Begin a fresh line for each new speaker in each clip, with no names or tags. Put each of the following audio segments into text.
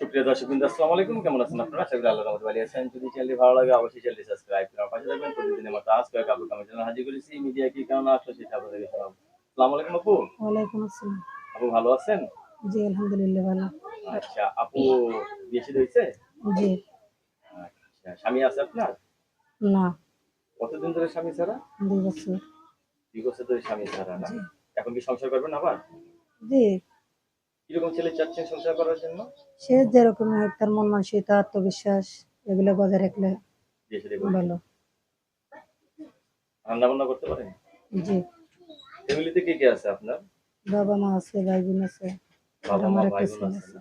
সুপ্রিয় দর্শক বৃন্দ আসসালামু আলাইকুম। কেমন আছেন আপনারা? আশা করি আল্লাহ রহমতে ভালো আছেন। যদি চ্যানেলটি ভালো লাগে অবশ্যই চ্যানেলটি সাবস্ক্রাইব করে পাশে থাকবেন। প্রতিদিনের মতো আজকে এক আপু কামের জন্য হাজির করেছি। মিডিয়া কি কারণ আসলো সেটা আপনাদেরকে শোনাবো আসসালামু আলাইকুম আপু।
ওয়ালাইকুম আসসালাম।
আপু ভালো আছেন?
জি আলহামদুলিল্লাহ ভালো।
আচ্ছা আপু বিয়ে শাদী হয়েছে?
জি।
আচ্ছা স্বামী আছে আপনার?
না।
কতদিন ধরে স্বামী ছাড়া?
দুই বছর।
দুই বছর ধরে স্বামী ছাড়া না? এখন কি সংসার করবেন আবার?
জি।
কীরকম ছেলে চাচ্ছেন সংসার করার জন্য?
সে যেরকম হোক তার মন মানসিকতা আত্মবিশ্বাস এগুলো বজায় রাখলে ভালো।
রান্না বান্না করতে পারেন?
জি।
ফ্যামিলিতে কে কে আছে আপনার?
বাবা মা আছে ভাই বোন আছে
বাবা মা ভাই বোন আছে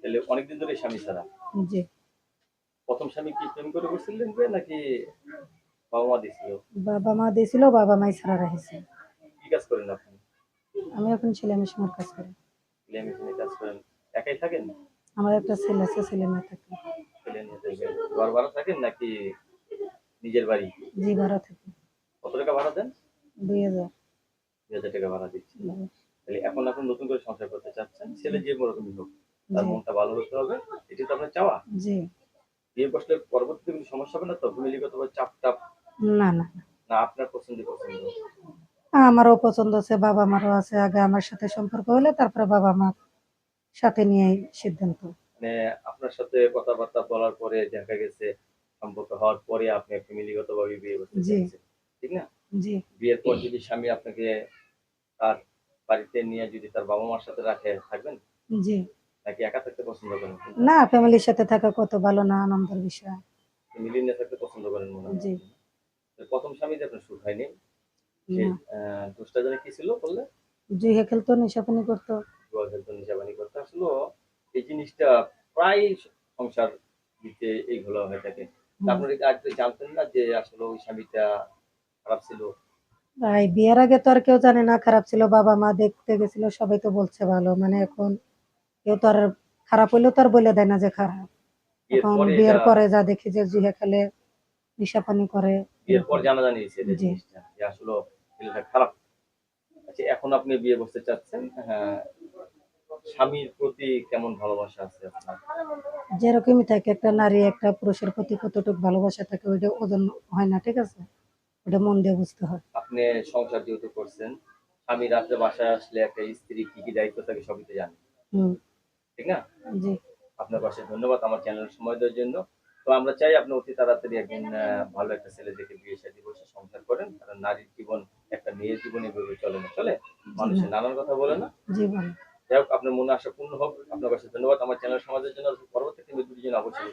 তাহলে অনেকদিন ধরে স্বামী ছাড়া।
জি।
প্রথম স্বামী কি প্রেম করে করছিলেন যে নাকি বাবা মা দিছিল?
বাবা মা দিয়েছিল বাবা মাই ছাড়া রেখেছে।
কি কাজ করেন আপনি?
আমি এখন ছেলে মেশিনের কাজ করি।
কাজ করেন একাই থাকেন?
আমার একটা ছেলে আছে ছেলে মেয়ে থাকে।
ছেলে নিয়ে থাকেন ঘর ভাড়া থাকেন নাকি নিজের বাড়ি?
জি ভাড়া থাকে।
কত টাকা ভাড়া দেন?
দুই হাজার।
দুই হাজার টাকা ভাড়া তাহলে এখন আপনি নতুন করে সংসার করতে চাচ্ছেন ছেলে যে রকমই হোক তার মনটা ভালো হতে হবে এটি তো আপনার চাওয়া।
জি।
বিয়ে বসলে পরবর্তীতে কোনো সমস্যা হবে না তো? ফ্যামিলিগত চাপ টাপ
না না না।
আপনার পছন্দ পছন্দ।
আমারও পছন্দ আছে বাবা মারও আছে। আগে আমার সাথে সম্পর্ক হলে তারপরে বাবা মার সাথে নিয়ে সিদ্ধান্ত।
মানে আপনার সাথে কথাবার্তা বলার পরে দেখা গেছে সম্পর্ক হওয়ার পরে আপনি ফ্যামিলিগত ভাবে বিয়ে করতে চাইছেন ঠিক না?
জি।
বিয়ের পর যদি স্বামী আপনাকে তার বাড়িতে নিয়ে যদি তার বাবা মার সাথে রাখে থাকবেন?
জি।
নাকি একা থাকতে পছন্দ করেন?
না ফ্যামিলির সাথে থাকা কত ভালো না আনন্দের বিষয়।
মিলিয়ে নিয়ে থাকতে পছন্দ করেন মনে হয়।
জি।
প্রথম স্বামী যে আপনার সুখ হয়নি দোষটা জানে কি ছিল বললে?
জুহে খেলতো নেশাপানি করতো।
জুয়া খেলতো নিশাবানি করতে আসলো এই জিনিসটা প্রায় সংসার দিতে এইগুলো হয়ে থাকে। আপনারা আগে জানতেন না যে আসলে ওই স্বামীটা খারাপ ছিল?
ভাই বিয়ের আগে তো আর কেউ জানে না খারাপ ছিল বাবা মা দেখতে গেছিল সবাই তো বলছে ভালো। মানে এখন কেউ তো আর খারাপ হইলেও তো আর বলে দেয় না যে খারাপ। এখন বিয়ের পরে যা দেখি যে জুহে খেলে নেশাপানি করে।
বিয়ের পর জানা জানি যে জিনিসটা আসলে খারাপ। আচ্ছা এখন আপনি বিয়ে করতে চাচ্ছেন হ্যাঁ স্বামীর প্রতি কেমন ভালোবাসা আছে আপনার?
যেরকমই থাকে একটা নারী একটা পুরুষের প্রতি কতটুকু ভালোবাসা থাকে ওইটা ওজন হয় না ঠিক আছে? ওটা মন দিয়ে বুঝতে হয়।
আপনি সংসার যেহেতু করছেন স্বামী রাত্রে বাসায় আসলে একটা স্ত্রী কি কি দায়িত্ব থাকে সবই তো জানেন ঠিক না?
জি।
আপনার পাশে ধন্যবাদ আমার চ্যানেল সময় দেওয়ার জন্য। তো আমরা চাই আপনি অতি তাড়াতাড়ি একদিন ভালো একটা ছেলে দেখে বিয়ে শাদী বসে সংসার করেন। কারণ নারীর জীবন একটা মেয়ের জীবনে এভাবে চলে না চলে? মানুষের নানান কথা বলে না।
জি ভালো
যাই হোক, আপনার মনে আশা পূর্ণ হোক আপনার কাছে ধন্যবাদ আমার চ্যানেল সমাজের জন্য পরবর্তী ভিডিওর জন্য অবশ্যই।